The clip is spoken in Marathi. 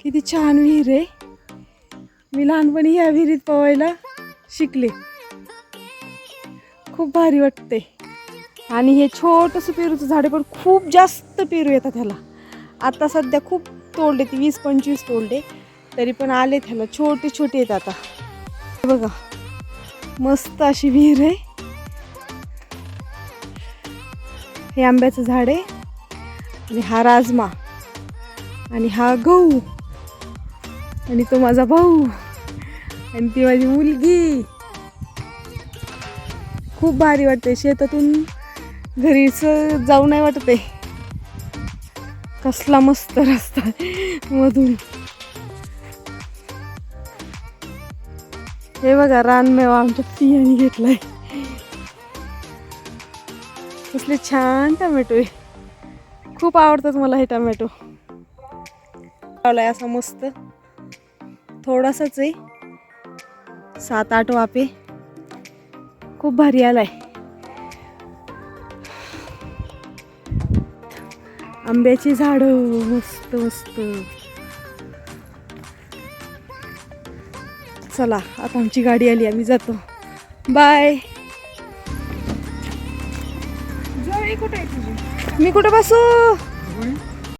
किती छान विहीर आहे. मी लहानपणी ह्या विहिरीत पोहायला शिकले. खूप भारी वाटते. आणि हे छोटंसं पेरूचं झाड पण खूप जास्त पेरू येतात ह्याला. आता सध्या खूप तोडले ती वीस पंचवीस तोडले तरी पण आले ह्याला छोटे छोटे आहेत आता. बघा मस्त अशी विहीर आहे. हे आंब्याचं झाड आहे. आणि हा राजमा. आणि हा गहू. आणि तो माझा भाऊ. आणि ती माझी मुलगी. खूप भारी वाटते शेतातून घरीच जाऊ नाही वाटते कसला मस्त रस्ता मधून. हे बघा रानमेवा आमच्या पियानी घेतलाय. कसले छान टमॅटो आहे. खूप आवडतात मला हे टमॅटो लावलाय असा मस्त. थोडासाच आहे. सात आठ वापे खूप भारी आलाय. आंब्याची झाडं मस्त मस्त. चला आता आमची गाडी आली आम्ही जातो. बाय. कुठे मी कुठे बसू?